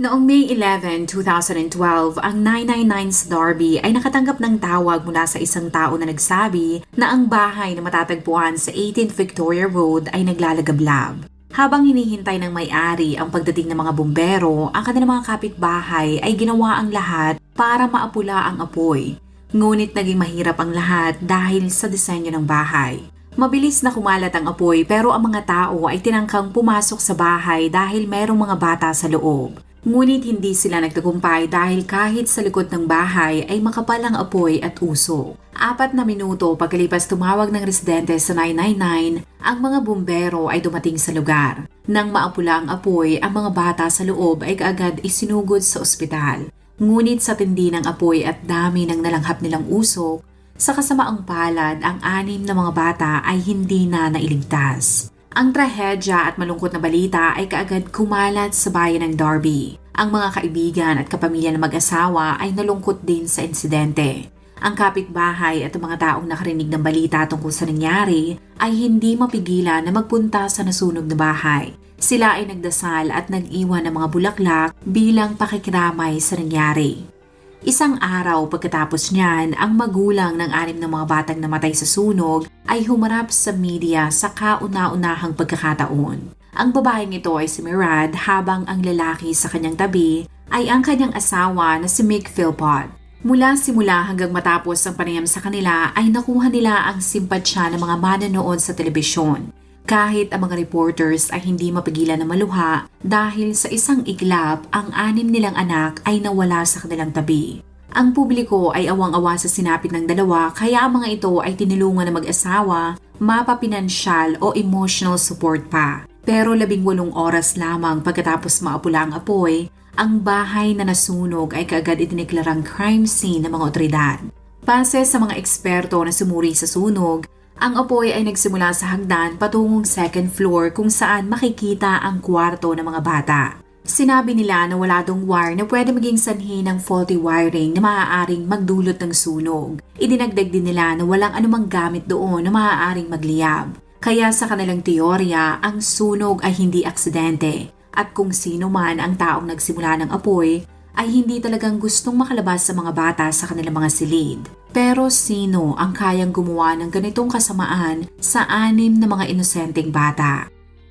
Noong May 11, 2012, ang 999's Darby ay nakatanggap ng tawag mula sa isang tao na nagsabi na ang bahay na matatagpuan sa 18th Victoria Road ay naglalagablab. Habang hinihintay ng may-ari ang pagdating ng mga bumbero, ang kanilang mga kapitbahay ay ginawa ang lahat para maapula ang apoy. Ngunit naging mahirap ang lahat dahil sa disenyo ng bahay. Mabilis na kumalat ang apoy pero ang mga tao ay tinangkang pumasok sa bahay dahil merong mga bata sa loob. Ngunit hindi sila nagtagumpay dahil kahit sa likod ng bahay ay makapal ang apoy at uso. Apat na minuto pagkalipas tumawag ng residente sa 999, ang mga bumbero ay dumating sa lugar. Nang maapula ang apoy, ang mga bata sa loob ay kaagad isinugod sa ospital. Ngunit sa tindi ng apoy at dami ng nalanghap nilang usok, sa kasamaang palad, ang anim na mga bata ay hindi na nailigtas. Ang trahedya at malungkot na balita ay kaagad kumalat sa bayan ng Darby. Ang mga kaibigan at kapamilya ng mag-asawa ay nalungkot din sa insidente. Ang kapitbahay at ang mga taong nakarinig ng balita tungkol sa nangyari ay hindi mapigilan na magpunta sa nasunog na bahay. Sila ay nagdasal at nag-iwan ng mga bulaklak bilang pakikiramay sa nangyari. Isang araw pagkatapos niyan, ang magulang ng anim na mga batang namatay sa sunog ay humarap sa media sa kauna-unahang pagkakataon. Ang babaeng ito ay si Mirad habang ang lalaki sa kanyang tabi ay ang kanyang asawa na si Mick Philpott. Mula simula hanggang matapos ang panayam sa kanila ay nakuha nila ang simpatsya ng mga mananood sa telebisyon kahit ang mga reporters ay hindi mapigilan na maluha dahil sa isang iglap ang anim nilang anak ay nawala sa kanilang tabi. Ang publiko ay awang-awa sa sinapit ng dalawa kaya ang mga ito ay tinulungan na mag-asawa, mapapinansyal o emotional support pa. Pero labing walong oras lamang pagkatapos maapula ang apoy, ang bahay na nasunog ay kaagad itineklarang crime scene ng mga otoridad. Pase sa mga eksperto na sumuri sa sunog, ang apoy ay nagsimula sa hagdan patungong second floor kung saan makikita ang kwarto ng mga bata. Sinabi nila na wala dong wire na pwede maging sanhi ng faulty wiring na maaaring magdulot ng sunog. Idinagdag din nila na walang anumang gamit doon na maaaring magliyab. Kaya sa kanilang teorya, ang sunog ay hindi aksidente. At kung sino man ang taong nagsimula ng apoy, ay hindi talagang gustong makalabas sa mga bata sa kanilang mga silid. Pero sino ang kayang gumawa ng ganitong kasamaan sa anim na mga inosenteng bata?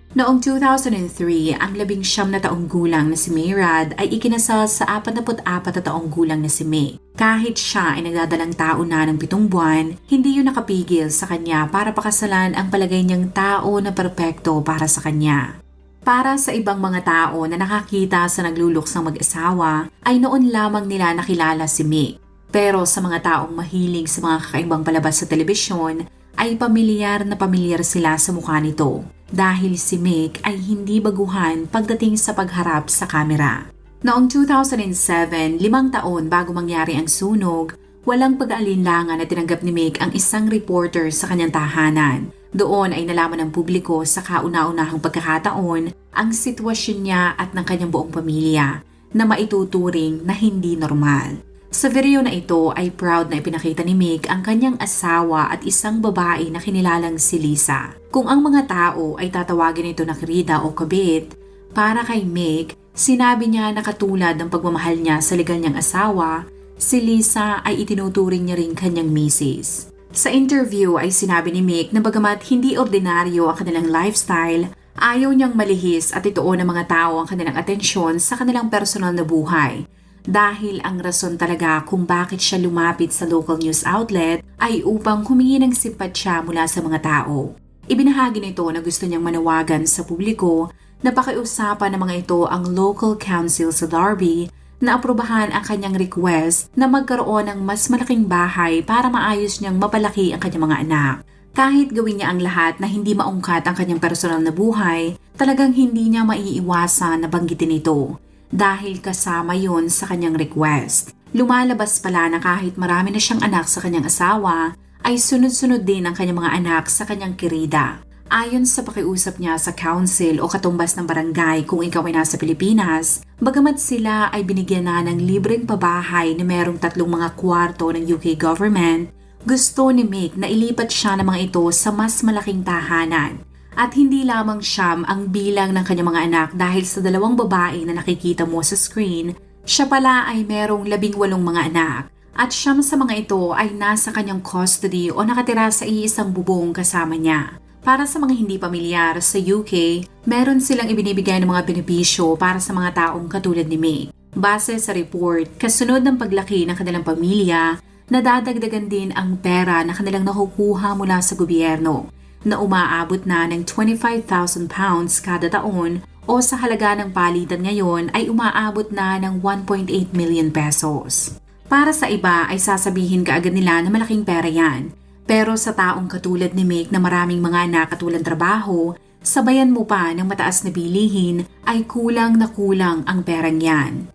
Noong 2003, ang labing siyam na taong gulang na si Mayrad ay ikinasal sa 44 na taong gulang na si May. Kahit siya ay nagdadalang tao na ng pitong buwan, hindi yun nakapigil sa kanya para pakasalan ang palagay niyang tao na perpekto para sa kanya. Para sa ibang mga tao na nakakita sa nagluluksang mag-asawa, ay noon lamang nila nakilala si Mick. Pero sa mga taong mahilig sa mga kakaibang palabas sa telebisyon, ay pamilyar na pamilyar sila sa mukha nito dahil si Mick ay hindi baguhan pagdating sa pagharap sa kamera. Noong 2007, limang taon bago mangyari ang sunog, walang pag-aalinlangan na tinanggap ni Mick ang isang reporter sa kanyang tahanan doon ay nalaman ng publiko sa kauna-unahang pagkakataon ang sitwasyon niya at ng kanyang buong pamilya na maituturing na hindi normal. Sa video na ito ay proud na ipinakita ni Mick ang kanyang asawa at isang babae na kinilalang si Lisa. Kung ang mga tao ay tatawagin ito na Krida o Kabit, para kay Mick, sinabi niya na katulad ng pagmamahal niya sa legal niyang asawa, si Lisa ay itinuturing niya rin kanyang misis. Sa interview ay sinabi ni Mick na bagamat hindi ordinaryo ang kanilang lifestyle, ayaw niyang malihis at ituon ng mga tao ang kanilang atensyon sa kanilang personal na buhay. Dahil ang rason talaga kung bakit siya lumapit sa local news outlet ay upang humingi ng simpatsya mula sa mga tao. Ibinahagi nito na gusto niyang manawagan sa publiko na pakiusapan ng mga ito ang local council sa Darby na aprubahan ang kanyang request na magkaroon ng mas malaking bahay para maayos niyang mapalaki ang kanyang mga anak. Kahit gawin niya ang lahat na hindi maungkat ang kanyang personal na buhay, talagang hindi niya maiiwasan na banggitin ito. dahil kasama yon sa kanyang request. Lumalabas pala na kahit marami na siyang anak sa kanyang asawa, ay sunod-sunod din ang kanyang mga anak sa kanyang kirida. Ayon sa pakiusap niya sa council o katumbas ng barangay kung ikaw ay nasa Pilipinas, bagamat sila ay binigyan na ng libreng pabahay na merong tatlong mga kwarto ng UK government, gusto ni Mick na ilipat siya ng mga ito sa mas malaking tahanan. At hindi lamang siyam ang bilang ng kanyang mga anak dahil sa dalawang babae na nakikita mo sa screen, siya pala ay merong labing walong mga anak. At siyam sa mga ito ay nasa kanyang custody o nakatira sa iisang bubong kasama niya. Para sa mga hindi pamilyar sa UK, meron silang ibinibigay ng mga benepisyo para sa mga taong katulad ni May. Base sa report, kasunod ng paglaki ng kanilang pamilya, nadadagdagan din ang pera na kanilang nakukuha mula sa gobyerno na umaabot na ng 25,000 pounds kada taon o sa halaga ng palitan ngayon ay umaabot na ng 1.8 million pesos. Para sa iba ay sasabihin kaagad nila na malaking pera yan. Pero sa taong katulad ni Mick na maraming mga anak at walang trabaho, sabayan mo pa ng mataas na bilihin ay kulang na kulang ang perang yan.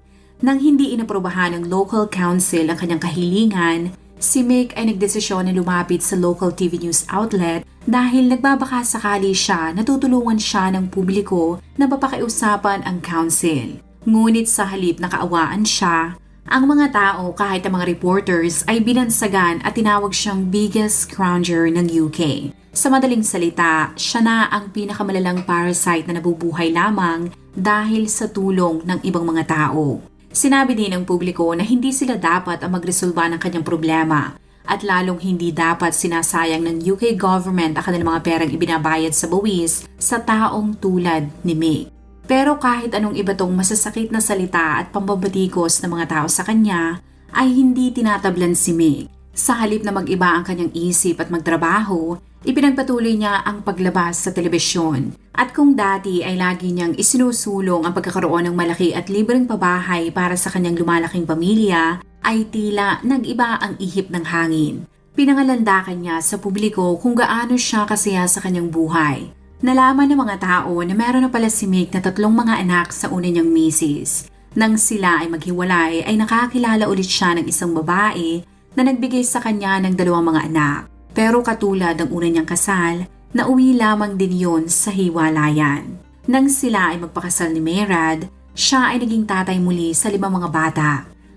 Nang hindi inaprobahan ng local council ang kanyang kahilingan, si Mick ay nagdesisyon na lumapit sa local TV news outlet dahil nagbabaka sakali siya na tutulungan siya ng publiko na mapakiusapan ang council. Ngunit sa halip na kaawaan siya, ang mga tao kahit ang mga reporters ay binansagan at tinawag siyang biggest scrounger ng UK. Sa madaling salita, siya na ang pinakamalalang parasite na nabubuhay lamang dahil sa tulong ng ibang mga tao. Sinabi din ng publiko na hindi sila dapat ang magresolba ng kanyang problema at lalong hindi dapat sinasayang ng UK government ang kanilang mga perang ibinabayad sa buwis sa taong tulad ni Mick. Pero kahit anong iba tong masasakit na salita at pambabatikos ng mga tao sa kanya, ay hindi tinatablan si Mick. Sa halip na mag-iba ang kanyang isip at magtrabaho, ipinagpatuloy niya ang paglabas sa telebisyon. At kung dati ay lagi niyang isinusulong ang pagkakaroon ng malaki at libreng pabahay para sa kanyang lumalaking pamilya, ay tila nag-iba ang ihip ng hangin. Pinangalandakan niya sa publiko kung gaano siya kasaya sa kanyang buhay. Nalaman ng mga tao na meron na pala si Mick na tatlong mga anak sa una niyang misis. Nang sila ay maghiwalay ay nakakilala ulit siya ng isang babae na nagbigay sa kanya ng dalawang mga anak. Pero katulad ng una niyang kasal, nauwi lamang din yon sa hiwalayan. Nang sila ay magpakasal ni Merad, siya ay naging tatay muli sa limang mga bata.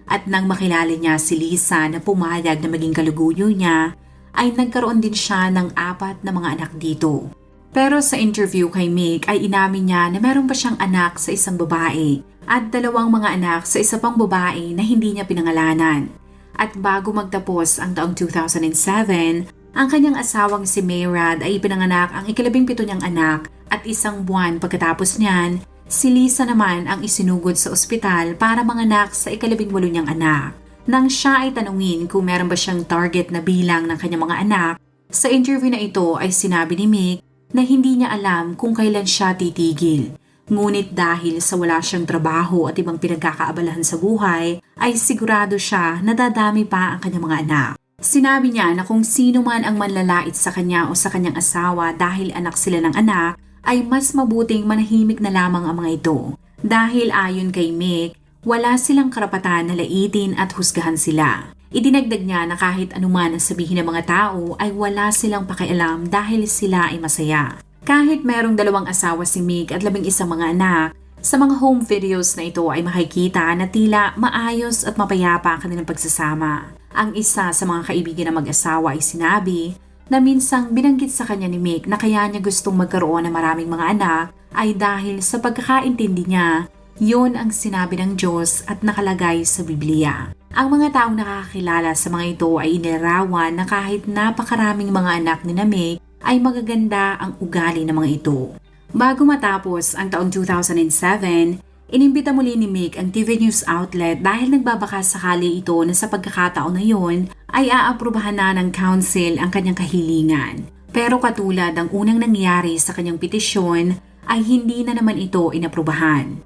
At nang makilala niya si Lisa na pumayag na maging kaluguyo niya, ay nagkaroon din siya ng apat na mga anak dito. Pero sa interview kay Mick ay inamin niya na meron pa siyang anak sa isang babae at dalawang mga anak sa isa pang babae na hindi niya pinangalanan. At bago magtapos ang taong 2007, ang kanyang asawang si Mayrad ay ipinanganak ang ikalabing pito niyang anak at isang buwan pagkatapos niyan, si Lisa naman ang isinugod sa ospital para manganak sa ikalabing walo niyang anak. Nang siya ay tanungin kung meron ba siyang target na bilang ng kanyang mga anak, sa interview na ito ay sinabi ni Mick na hindi niya alam kung kailan siya titigil. Ngunit dahil sa wala siyang trabaho at ibang pinagkakaabalahan sa buhay, ay sigurado siya na dadami pa ang kanyang mga anak. Sinabi niya na kung sino man ang manlalait sa kanya o sa kanyang asawa dahil anak sila ng anak, ay mas mabuting manahimik na lamang ang mga ito. Dahil ayon kay Mick, wala silang karapatan na laitin at husgahan sila. Idinagdag niya na kahit anuman ang sabihin ng mga tao ay wala silang pakialam dahil sila ay masaya. Kahit merong dalawang asawa si Mick at labing isang mga anak, sa mga home videos na ito ay makikita na tila maayos at mapayapa ang kanilang pagsasama. Ang isa sa mga kaibigan ng mag-asawa ay sinabi na minsang binanggit sa kanya ni Mick na kaya niya gustong magkaroon ng maraming mga anak ay dahil sa pagkakaintindi niya, yun ang sinabi ng Diyos at nakalagay sa Biblia. Ang mga taong nakakakilala sa mga ito ay inilarawan na kahit napakaraming mga anak ni Mick ay magaganda ang ugali ng mga ito. Bago matapos ang taong 2007, inimbita muli ni Mick ang TV News outlet dahil nagbabaka sakali ito na sa pagkakataon na yon ay aaprubahan na ng council ang kanyang kahilingan. Pero katulad ng unang nangyari sa kanyang petisyon ay hindi na naman ito inaprubahan.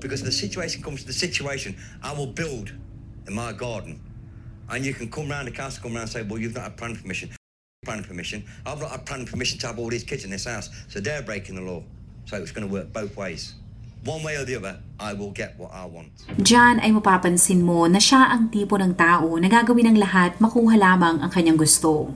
because the situation comes to the situation, I will build in my garden. And you can come round the council, come round and say, well, you've not had planning permission. Planning permission. I've not had planning permission to have all these kids in this house. So they're breaking the law. So it's going to work both ways. One way or the other, I will get what I want. Diyan ay mapapansin mo na siya ang tipo ng tao na gagawin ng lahat makuha lamang ang kanyang gusto.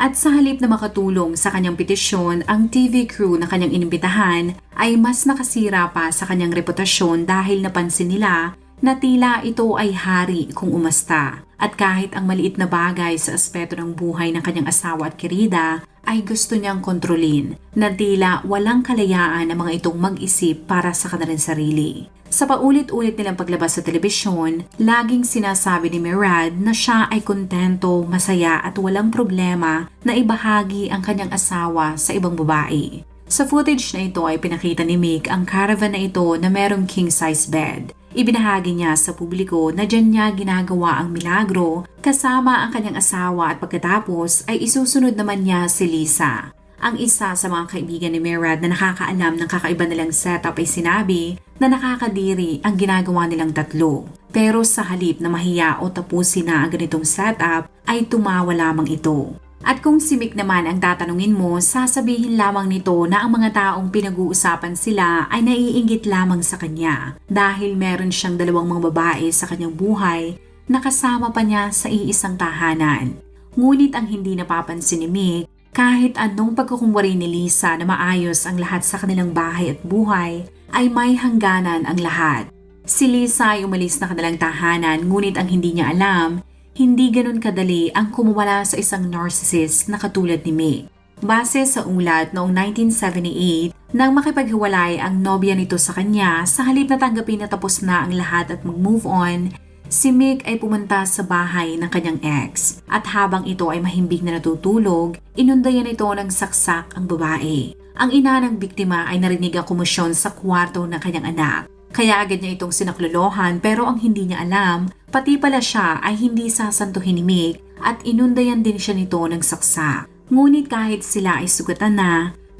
At sa halip na makatulong sa kanyang petisyon, ang TV crew na kanyang inimbitahan ay mas nakasira pa sa kanyang reputasyon dahil napansin nila na tila ito ay hari kung umasta. At kahit ang maliit na bagay sa aspeto ng buhay ng kanyang asawa at kirida ay gusto niyang kontrolin na tila walang kalayaan ang mga itong mag-isip para sa kanilang sarili. Sa paulit-ulit nilang paglabas sa telebisyon, laging sinasabi ni Mirad na siya ay kontento, masaya at walang problema na ibahagi ang kanyang asawa sa ibang babae. Sa footage na ito ay pinakita ni Mick ang caravan na ito na merong king-size bed. Ibinahagi niya sa publiko na dyan niya ginagawa ang milagro kasama ang kanyang asawa at pagkatapos ay isusunod naman niya si Lisa. Ang isa sa mga kaibigan ni Mirad na nakakaalam ng kakaiba nilang setup ay sinabi na nakakadiri ang ginagawa nilang tatlo. Pero sa halip na mahiya o tapusin na ang ganitong setup ay tumawa lamang ito. At kung si Mick naman ang tatanungin mo, sasabihin lamang nito na ang mga taong pinag-uusapan sila ay naiinggit lamang sa kanya dahil meron siyang dalawang mga babae sa kanyang buhay na kasama pa niya sa iisang tahanan. Ngunit ang hindi napapansin ni Mick, kahit anong pagkukumwari ni Lisa na maayos ang lahat sa kanilang bahay at buhay, ay may hangganan ang lahat. Si Lisa ay umalis na kanilang tahanan ngunit ang hindi niya alam hindi ganun kadali ang kumawala sa isang narcissist na katulad ni Mick. Base sa ulat noong 1978, nang makipaghiwalay ang nobya nito sa kanya, sa halip na tanggapin na tapos na ang lahat at mag-move on, si Mick ay pumunta sa bahay ng kanyang ex. At habang ito ay mahimbing na natutulog, inundayan ito ng saksak ang babae. Ang ina ng biktima ay narinig ang kumusyon sa kwarto ng kanyang anak. Kaya agad niya itong sinaklolohan pero ang hindi niya alam, pati pala siya ay hindi sasantuhin ni Mick at inundayan din siya nito ng saksa. Ngunit kahit sila ay sugatan na,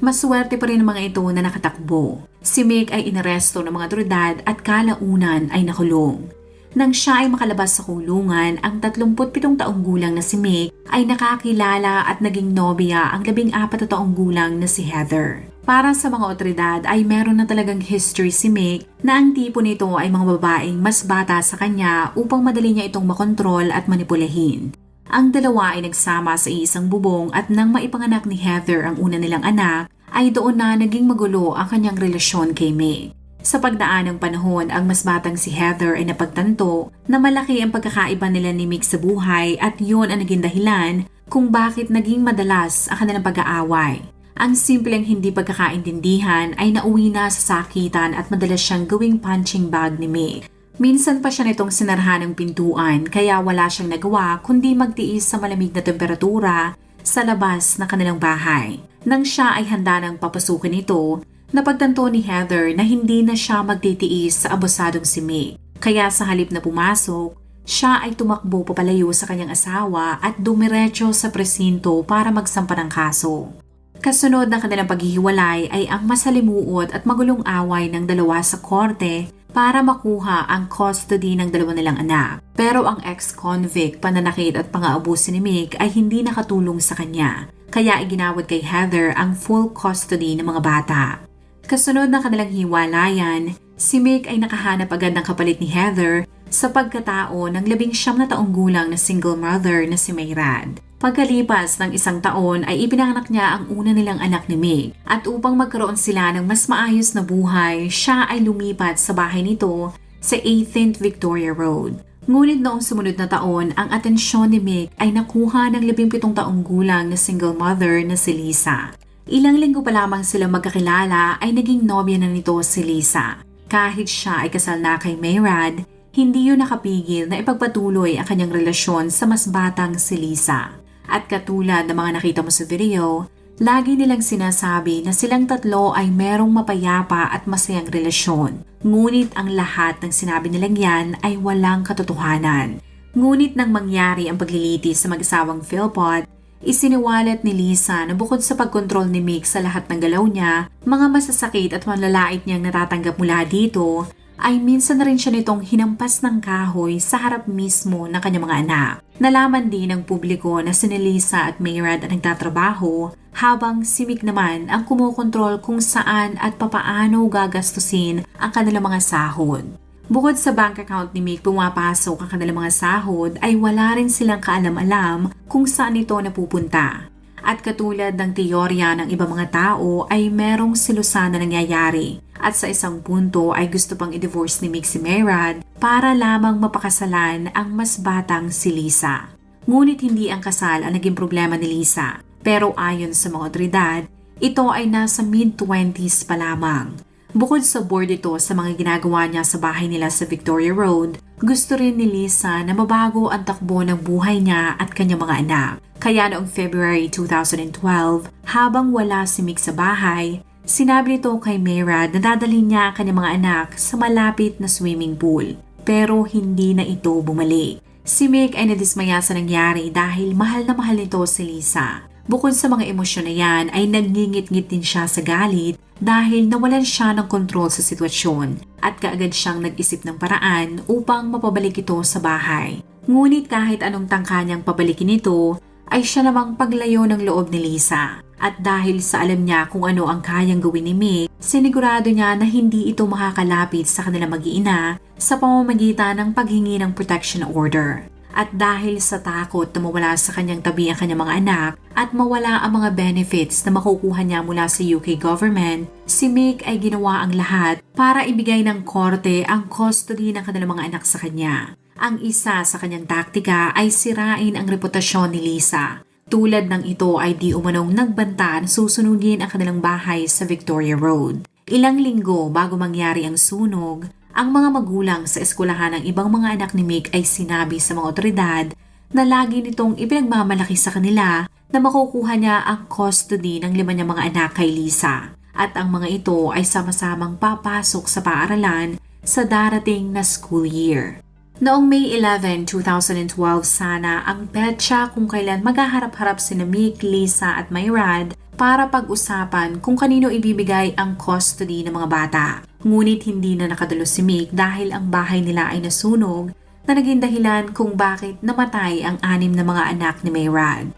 maswerte pa rin mga ito na nakatakbo. Si Mick ay inaresto ng mga otoridad at kalaunan ay nakulong. Nang siya ay makalabas sa kulungan, ang 37 taong gulang na si Mick ay nakakilala at naging nobya ang 14 na taong gulang na si Heather. Para sa mga otoridad ay meron na talagang history si Mick na ang tipo nito ay mga babaeng mas bata sa kanya upang madali niya itong makontrol at manipulahin. Ang dalawa ay nagsama sa isang bubong at nang maipanganak ni Heather ang una nilang anak, ay doon na naging magulo ang kanyang relasyon kay Mick. Sa pagdaan ng panahon, ang mas batang si Heather ay napagtanto na malaki ang pagkakaiba nila ni Mick sa buhay at yun ang naging dahilan kung bakit naging madalas ang kanilang pag-aaway. Ang simpleng hindi pagkakaintindihan ay nauwi na sa sakitan at madalas siyang gawing punching bag ni Mick. Minsan pa siya nitong sinarhan ng pintuan kaya wala siyang nagawa kundi magtiis sa malamig na temperatura sa labas ng kanilang bahay. Nang siya ay handa ng papasukin ito, napagtanto ni Heather na hindi na siya magtitiis sa abusadong si Mick. Kaya sa halip na pumasok, siya ay tumakbo papalayo sa kanyang asawa at dumiretso sa presinto para magsampa ng kaso. Kasunod ng kanilang paghihiwalay ay ang masalimuot at magulong away ng dalawa sa korte para makuha ang custody ng dalawa nilang anak. Pero ang ex-convict, pananakit at pang-aabuso ni Mick ay hindi nakatulong sa kanya. Kaya iginawad kay Heather ang full custody ng mga bata. Kasunod ng kanilang hiwalayan, si Mick ay nakahanap agad ng kapalit ni Heather sa pagkatao ng labing siyam na taong gulang na single mother na si Mayrad. Pagkalipas ng isang taon ay ipinanganak niya ang una nilang anak ni Meg at upang magkaroon sila ng mas maayos na buhay, siya ay lumipat sa bahay nito sa 18th Victoria Road. Ngunit noong sumunod na taon, ang atensyon ni Meg ay nakuha ng 17 taong gulang na single mother na si Lisa. Ilang linggo pa lamang sila magkakilala ay naging nobya na nito si Lisa. Kahit siya ay kasal na kay Mayrad, hindi yun nakapigil na ipagpatuloy ang kanyang relasyon sa mas batang si Lisa. At katulad ng mga nakita mo sa video, lagi nilang sinasabi na silang tatlo ay merong mapayapa at masayang relasyon. Ngunit ang lahat ng sinabi nilang yan ay walang katotohanan. Ngunit nang mangyari ang paglilitis sa mag-asawang Philpot, isiniwalat ni Lisa na bukod sa pagkontrol ni Mick sa lahat ng galaw niya, mga masasakit at manlalait niyang natatanggap mula dito, ay minsan na rin siya nitong hinampas ng kahoy sa harap mismo ng kanyang mga anak. Nalaman din ng publiko na si Nelisa at Mayrad ang nagtatrabaho habang si Mick naman ang kumukontrol kung saan at papaano gagastusin ang kanilang mga sahod. Bukod sa bank account ni Mick pumapasok ang kanilang mga sahod ay wala rin silang kaalam-alam kung saan ito napupunta. At katulad ng teorya ng ibang mga tao ay merong silusan na nangyayari at sa isang punto ay gusto pang i-divorce ni Mick si Mayrad para lamang mapakasalan ang mas batang si Lisa. Ngunit hindi ang kasal ang naging problema ni Lisa pero ayon sa mga otoridad, ito ay nasa mid-20s pa lamang. Bukod sa board ito sa mga ginagawa niya sa bahay nila sa Victoria Road, gusto rin ni Lisa na mabago ang takbo ng buhay niya at kanyang mga anak. Kaya noong February 2012, habang wala si Mick sa bahay, sinabi nito kay Mayrad na dadalhin niya ang kanyang mga anak sa malapit na swimming pool. Pero hindi na ito bumalik. Si Mick ay nadismaya sa nangyari dahil mahal na mahal nito si Lisa. Bukod sa mga emosyon na yan ay nagngingit-ngit din siya sa galit dahil nawalan siya ng kontrol sa sitwasyon at kaagad siyang nag-isip ng paraan upang mapabalik ito sa bahay. Ngunit kahit anong tangka niyang pabalikin ito, ay siya namang paglayo ng loob ni Lisa. At dahil sa alam niya kung ano ang kayang gawin ni Mick, sinigurado niya na hindi ito makakalapit sa kanilang mag-iina sa pamamagitan ng paghingi ng protection order. At dahil sa takot na mawala sa kanyang tabi ang kanyang mga anak at mawala ang mga benefits na makukuha niya mula sa UK government, si Mick ay ginawa ang lahat para ibigay ng korte ang custody ng kanilang mga anak sa kanya. Ang isa sa kanyang taktika ay sirain ang reputasyon ni Lisa. Tulad ng ito ay di umanong nagbanta na susunugin ang kanilang bahay sa Victoria Road. Ilang linggo bago mangyari ang sunog, ang mga magulang sa eskwelahan ng ibang mga anak ni Mick ay sinabi sa mga otoridad na lagi nitong ipinagmamalaki sa kanila na makukuha niya ang custody ng lima niyang mga anak kay Lisa. At ang mga ito ay sama-samang papasok sa paaralan sa darating na school year. Noong May 11, 2012 sana ang petsa kung kailan maghaharap-harap si Mick, Lisa at Mayrad para pag-usapan kung kanino ibibigay ang custody ng mga bata. Ngunit hindi na nakadalo si Mick dahil ang bahay nila ay nasunog na naging dahilan kung bakit namatay ang anim na mga anak ni Mayrad.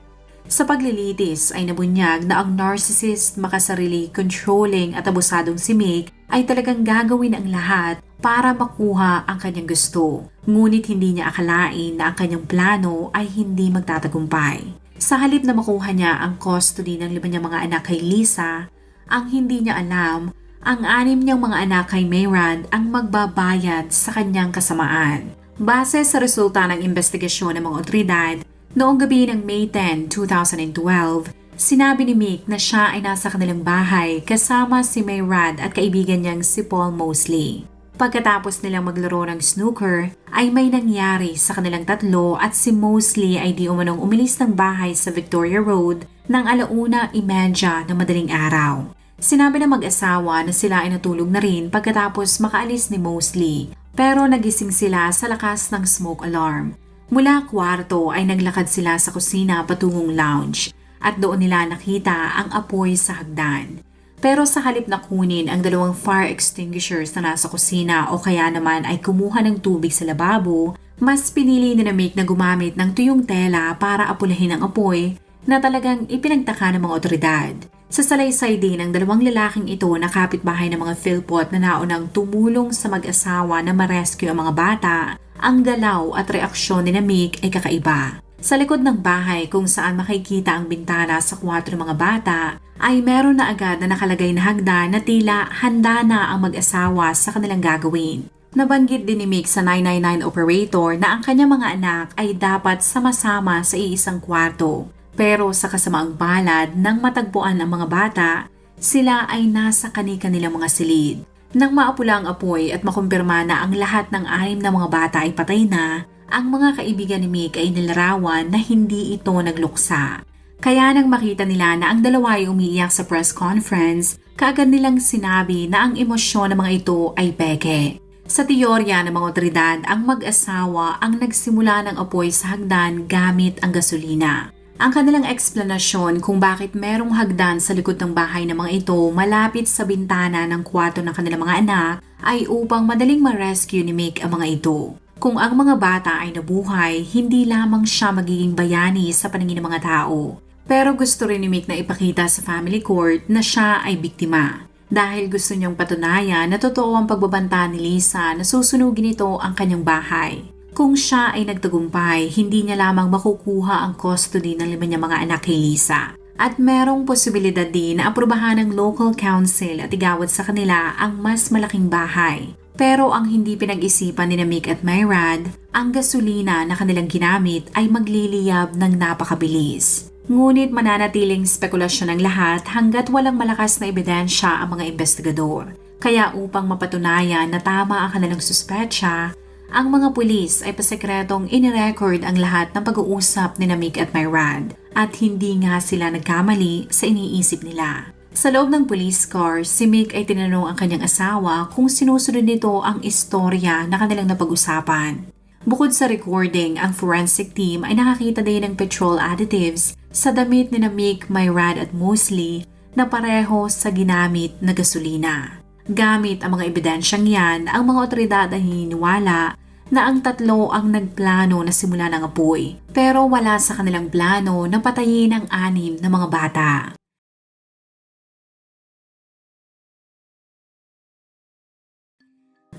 Sa paglilitis ay nabunyag na ang narcissist, makasarili, controlling at abusadong si Mick ay talagang gagawin ang lahat para makuha ang kanyang gusto. Ngunit hindi niya akalain na ang kanyang plano ay hindi magtatagumpay. Sa halip na makuha niya ang custody ng lima niyang mga anak kay Lisa, ang hindi niya alam, ang anim niyang mga anak kay Mayrad ang magbabayad sa kanyang kasamaan. Base sa resulta ng investigasyon ng mga otoridad, noong gabi ng May 10, 2012, sinabi ni Mick na siya ay nasa kanilang bahay kasama si Mayrad at kaibigan niyang si Paul Mosley. Pagkatapos nilang maglaro ng snooker, ay may nangyari sa kanilang tatlo at si Mosley ay di umanong umilis ng bahay sa Victoria Road ng alauna imedya ng madaling araw. Sinabi ng mag-asawa na sila ay natulog na rin pagkatapos makaalis ni Mosley pero nagising sila sa lakas ng smoke alarm. Mula kwarto ay naglakad sila sa kusina patungong lounge at doon nila nakita ang apoy sa hagdan. Pero sa halip na kunin ang dalawang fire extinguishers na nasa kusina o kaya naman ay kumuha ng tubig sa lababo, mas pinili ni Namik na gumamit ng tuyong tela para apulahin ang apoy na talagang ipinagtaka ng mga otoridad. Sa salaysay din ng dalawang lalaking ito na kapitbahay ng mga Philpot na naunang tumulong sa mag-asawa na ma-rescue ang mga bata, ang galaw at reaksyon ni Namik ay kakaiba. Sa likod ng bahay kung saan makikita ang bintana sa kwarto ng mga bata, ay meron na agad na nakalagay na hagdan na tila handa na ang mag-asawa sa kanilang gagawin. Nabanggit din ni Mick sa 999 operator na ang kanyang mga anak ay dapat sama-sama sa iisang kwarto. Pero sa kasamaang palad nang matagpuan ang mga bata, sila ay nasa kani-kanilang mga silid. Nang maapula ang apoy at makumpirma na ang lahat ng anim na mga bata ay patay na, ang mga kaibigan ni Mick ay nilarawan na hindi ito nagluksa. Kaya nang makita nila na ang dalawa ay umiiyak sa press conference, kaagad nilang sinabi na ang emosyon ng mga ito ay peke. Sa teorya ng mga otoridad, ang mag-asawa ang nagsimula ng apoy sa hagdan gamit ang gasolina. Ang kanilang eksplanasyon kung bakit merong hagdan sa likod ng bahay ng mga ito malapit sa bintana ng kwarto ng kanilang mga anak ay upang madaling ma-rescue ni Mick ang mga ito. Kung ang mga bata ay nabuhay, hindi lamang siya magiging bayani sa paningin ng mga tao. Pero gusto rin ni Mick na ipakita sa family court na siya ay biktima. Dahil gusto niyang patunayan na totoo ang pagbabanta ni Lisa na susunugin ito ang kanyang bahay. Kung siya ay nagtagumpay, hindi niya lamang makukuha ang custody ng lima niyang mga anak kay Lisa. At merong posibilidad din na aprubahan ng local council at igawad sa kanila ang mas malaking bahay. Pero ang hindi pinag-isipan ni Mick at Myrad, ang gasolina na kanilang ginamit ay magliliyab ng napakabilis. Ngunit mananatiling spekulasyon ng lahat hanggat walang malakas na ebidensya ang mga investigador. Kaya upang mapatunayan na tama ang kanilang suspetsya, ang mga pulis ay pasekretong inirecord ang lahat ng pag-uusap ni Namik at Myrad at hindi nga sila nagkamali sa iniisip nila. Sa loob ng police car, si Mick ay tinanong ang kanyang asawa kung sinusunod nito ang istorya na kanilang napag-usapan. Bukod sa recording, ang forensic team ay nakakita din ng petrol additives sa damit ni na Mick, Myrad at Mosley na pareho sa ginamit na gasolina. Gamit ang mga ebidensyang yan, ang mga otoridad ay hininiwala na ang tatlo ang nagplano na simula ng apoy. Pero wala sa kanilang plano na patayin ang anim na mga bata.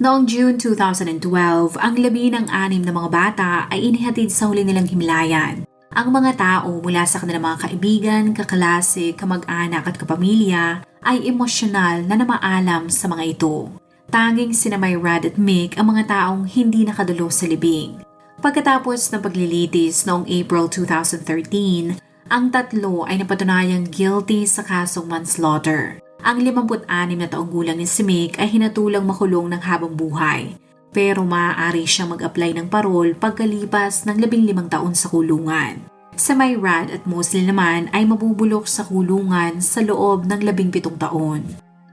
Noong June 2012, ang labi ng anim na mga bata ay inihatid sa huli nilang himlayan. Ang mga tao mula sa kanilang mga kaibigan, kaklase, kamag-anak at kapamilya ay emosyonal na namaalam sa mga ito. Tanging sina Rad at Mick ang mga taong hindi nakadulo sa libing. Pagkatapos ng paglilitis noong April 2013, ang tatlo ay napatunayang guilty sa kasong manslaughter. Ang 56 na taong gulang ni si Mick ay hinatulang makulong ng habang buhay. Pero maaari siyang mag-apply ng parol pagkalipas ng 15 taon sa kulungan. Sa Mayrad at Mosley naman ay mabubulok sa kulungan sa loob ng 17 taon.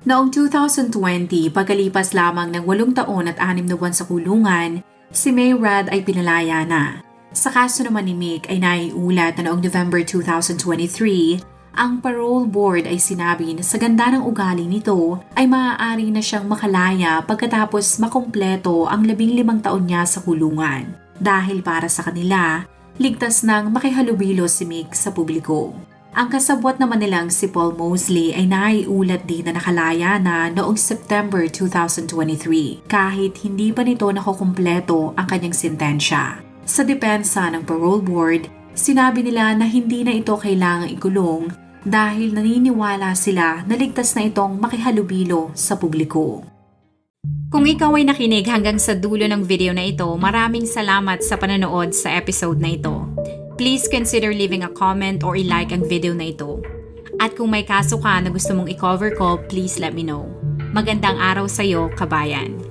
Noong 2020, pagkalipas lamang ng 8 taon at 6 na buwan sa kulungan, si Mayrad ay pinalaya na. Sa kaso naman ni Mick ay naiulat na noong November 2023 ang parole board ay sinabi na sa ganda ng ugali nito ay maaari na siyang makalaya pagkatapos makumpleto ang labing limang taon niya sa kulungan. Dahil para sa kanila, ligtas nang makihalubilo si Mick sa publiko. Ang kasabwat naman nilang si Paul Mosley ay naiulat din na nakalaya na noong September 2023 kahit hindi pa nito nakukumpleto ang kanyang sentensya. Sa depensa ng parole board, Sinabi nila na hindi na ito kailangang ikulong dahil naniniwala sila na ligtas na itong makihalubilo sa publiko. Kung ikaw ay nakinig hanggang sa dulo ng video na ito, maraming salamat sa panonood sa episode na ito. Please consider leaving a comment or i-like ang video na ito. At kung may kaso ka na gusto mong i-cover ko, please let me know. Magandang araw sa iyo, kabayan.